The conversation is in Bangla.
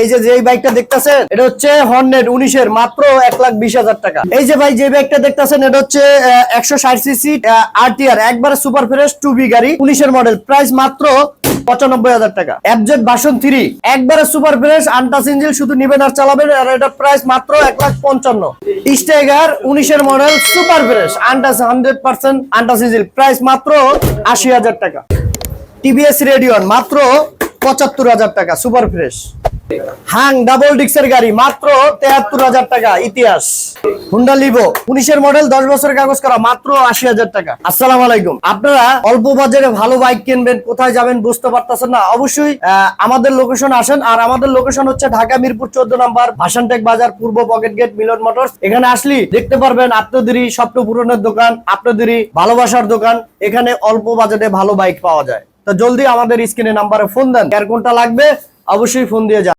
এই যে যে বাইকটা দেখতেছেন, এটা হচ্ছে হর্নেট উনিশের, মাত্র এক লাখ বিশ হাজার টাকা। এই যে ভাই যে বাইকটা দেখতেছেন, এটা হচ্ছে একশো ষাট সিসি আরটিআর একবারে সুপার ফ্রেশ টু বি গাড়ি, উনিশের মডেল প্রাইস মাত্র পঁচানব্বই হাজার টাকা। পঞ্চান্ন। স্টেগার উনিশের model super fresh untouched hundred percent untouched price মাত্র আশি হাজার টাকা। টিভিএস রেডিয়ন মাত্র পঁচাত্তর হাজার টাকা, সুপার ফ্রেশ। হাং ডাবল ডিক্সের গাড়ি, মাত্র তেহাত্তর হাজার টাকা, ইতিহাস। হুন্ডা লিভো উনিশের মডেল দশ বছরের কাগজ করা, মাত্র আশি হাজার টাকা। আসসালাম আলাইকুম। আপনারা অল্প বাজারে ভালো বাইক কিনবেন, কোথায় যাবেন বুঝতে পারতেছেন না? অবশ্যই আমাদের লোকেশন আসেন। আর আমাদের লোকেশন হচ্ছে ঢাকা মিরপুর চোদ্দ নম্বর ভাসানটেক বাজার, পূর্ব পকেট গেট মিলন মোটরস এখানে আসলি দেখতে পারবেন আপনাদেরই স্বপ্ন পূরণের দোকান, আপনাদেরই ভালোবাসার দোকান। এখানে অল্প বাজেটে ভালো বাইক পাওয়া যায়। জলদি আমাদের স্ক্রিনে নাম্বারে ফোন দেন। আর কোনটা লাগবে অবশ্যই ফোন দিয়ে যান